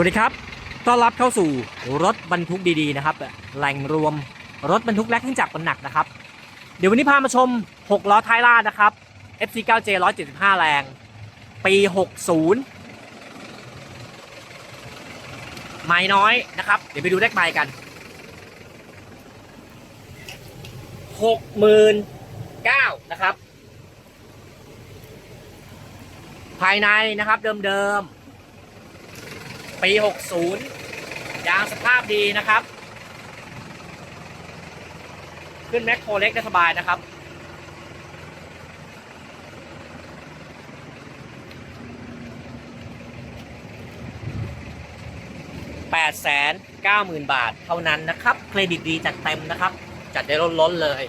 วัสดีครับ ต้อนรับเข้าสู่รถบรรทุกดีๆนะครับ แหล่งรวมรถบรรทุกและเครื่องจักรหนักนะครับ เดี๋ยววันนี้พามาชม 6 ล้อท้ายลาดนะครับ FC9J 175 แรง ปี 60 ไม่น้อยนะครับ เดี๋ยวไปดูเลขไมล์กัน 69,000นะครับ ภายในนะครับเดิมๆ ปี 60 ยางสภาพดีนะครับ ขึ้นแมคโครเล็กได้สบายนะครับ890,000บาทเท่านั้นนะครับ เครดิตดีจัดเต็มนะครับ จัดได้ล้นๆเลย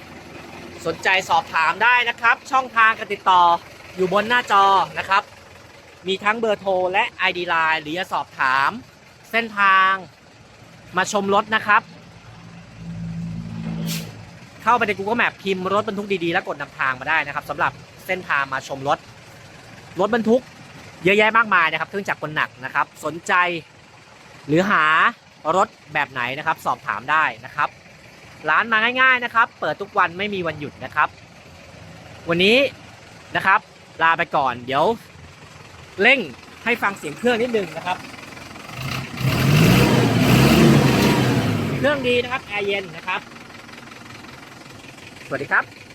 สนใจสอบถามได้นะครับ ช่องทางการติดต่ออยู่บนหน้าจอนะครับ มีทั้งเบอร์โทรและ ID Line หรือจะสอบถาม เส้นทางมาชมรถนะครับ เข้าไปใน Google Map พิมพ์รถบรรทุกดีๆ แล้วกดนำทางมาได้นะครับสำหรับเส้นทางมาชมรถ รถบรรทุกเยอะแยะมากมายนะครับเครื่องจักรกลหนักนะครับ สนใจ หรือหารถแบบไหนนะครับ สอบถามได้นะครับ ร้านมาง่าย ๆนะครับ เปิดทุกวันไม่มีวันหยุดนะครับ วันนี้นะครับ ลาไปก่อนเดี๋ยว เร่งให้ฟังเสียงเครื่องนิดนึงนะครับ เครื่องดีนะครับแอร์เย็นนะครับ สวัสดีครับ